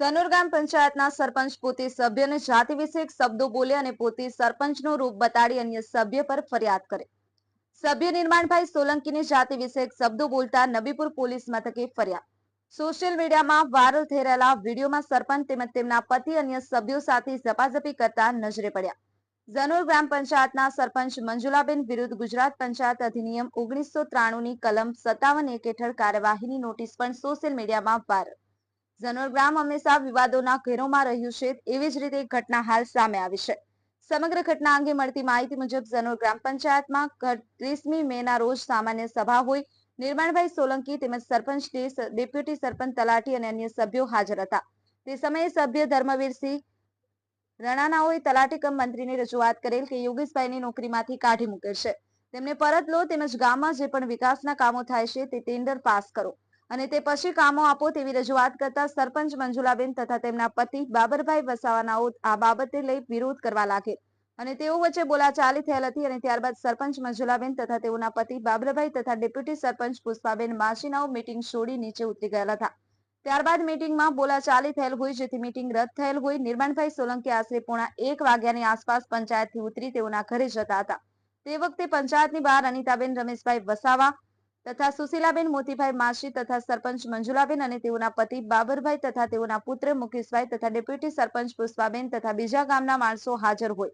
સનોર ગામ પંચાયતના સરપંચ પોતે સભ્યને જાતિ વિશે શબ્દો બોલે અને પોતે સરપંચનો રૂપ બતાડી અન્ય સભ્ય પર ફરિયાદ કરે. સભ્ય નિર્માણભાઈ સોલંકીની જાતિ વિશે શબ્દો બોલતા નબીપુર પોલીસ મથકે ફરિયાદ સોશિયલ મીડિયામાં વાયરલ થઈ રહેલા વિડીયોમાં સરપંચ તેમજ તેમના પતિ અન્ય સભ્યો સાથે ઝપાઝપી કરતા નજરે પડ્યા. ઝનોર ગ્રામ પંચાયતના સરપંચ મંજુલાબેન વિરુદ્ધ ગુજરાત પંચાયત અધિનિયમ ઓગણીસો ત્રાણુંની કલમ સત્તાવન એક હેઠળ કાર્યવાહીની નોટિસ પણ સોશિયલ મીડિયામાં વાયરલ ઝનોર ગ્રામ હંમેશા વિવાદોના ઘેરોમાં રહ્યું છે, એવી જ રીતે ઘટના હાલ સામે આવી છે. સમગ્ર ઘટના અંગે મળતી માહિતી મુજબ ઝનોર ગ્રામ પંચાયતમાં ત્રીસમી મે ના રોજ સામાન્ય સભા હોય. નિર્માણભાઈ સોલંકી તેમજ સરપંચ ડેપ્યુટી સરપંચ તલાટી અને અન્ય સભ્યો હાજર હતા. તે સમયે સભ્ય ધર્મવીરસિંહ રણાનાઓએ તલાટી કમ મંત્રીને રજૂઆત કરેલ કે યોગેશભાઈની નોકરીમાંથી કાઢી મૂકેલ છે. તેમને પરત લો તેમજ ગામમાં જે પણ વિકાસના કામો થાય છે, તે ટેન્ડર પાસ કરો. અને તે પછી કામો આપો તેવી રજૂઆત કરતા સરપંચ મંજુલાબેન તથા તેમના પતિ બાબરભાઈ વસાવાનાઓ આ બાબતે લઈ વિરોધ કરવા લાગે અને તેઓ વચ્ચે બોલાચાલી થયેલ હતી અને ત્યારબાદ સરપંચ મંજુલાબેન તથા તેઓના પતિ બાબરભાઈ તથા ડેપ્યુટી સરપંચ પુષ્પાબેન માસીનાઓ મીટિંગ છોડી નીચે ઉતરી ગયેલા હતા. ત્યારબાદ મીટિંગમાં બોલાચાલી થયેલ હોય જેથી મીટિંગ રદ થયેલ હોય નિર્માણભાઈ સોલંકી આશરે પોણા એક વાગ્યાની આસપાસ પંચાયતથી ઉતરી તેઓના ઘરે જતા હતા. તે વખતે પંચાયતની બહાર અનિતાબેન રમેશભાઈ વસાવા તથા સુશીલાબેન મોતીભાઈ માસી તથા સરપંચ મંજુલાબેન અને તેઓના પતિ બાબરભાઈ તથા તેઓના પુત્ર મુકેશભાઈ તથા ડેપ્યુટી સરપંચ પુષ્પાબેન તથા બીજા ગામના માણસો હાજર હોય.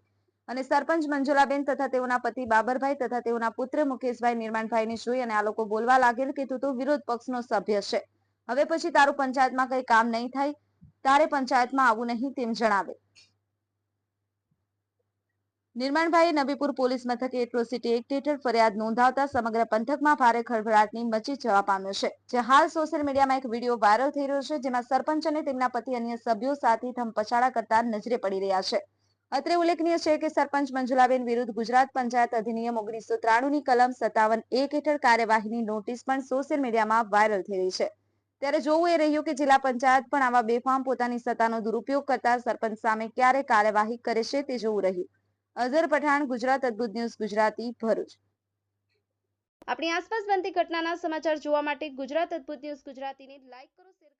અને સરપંચ મંજુલાબેન તથા તેઓના પતિ બાબરભાઈ તથા તેઓના પુત્ર મુકેશભાઈ નિર્માણભાઈને જોઈ અને આ લોકો બોલવા લાગેલ કે તું તો વિરોધ પક્ષનો સભ્ય છે. હવે પછી તારું પંચાયતમાં કઈ કામ નહીં થાય, તારે પંચાયતમાં આવું નહીં તેમ જણાવે. નિર્માણભાઈએ નબીપુર પોલીસ મથકે એટ્રોસિટી એક્ટ હેઠળ ફરિયાદ નોંધાવતા સમગ્ર પંથકમાં ભારે ખળભળાટની મચી જવા પામ્યો છે, જે હાલ સોશિયલ મીડિયામાં એક વીડિયો વાયરલ થઈ રહ્યો છે, જેમાં સરપંચ અને તેમના પતિ અન્ય સભ્યો સાથે ધમપછાડા કરતા નજરે પડી રહ્યા છે. અત્રે ઉલ્લેખનીય છે કે સરપંચ મંજુલાબેન વિરુદ્ધ ગુજરાત પંચાયત અધિનિયમ ઓગણીસો ત્રાણુંની કલમ સત્તાવન એક હેઠળ કાર્યવાહીની નોટિસ પણ સોશિયલ મીડિયામાં વાયરલ થઈ રહી છે. ત્યારે જોવું એ રહ્યું કે જિલ્લા પંચાયત પણ આવા બેફામ પોતાની સત્તાનો દુરુપયોગ કરતા સરપંચ સામે ક્યારે કાર્યવાહી કરે છે તે જોવું રહ્યું. અઝર પઠાણ, ગુજરાત અદ્ભુત ન્યૂઝ, ગુજરાતી ભરૂચ. આપણી આસપાસ બનતી ઘટનાના સમાચાર જોવા માટે ગુજરાત અદભુત ન્યૂઝ ગુજરાતીને લાઈક કરો, શેર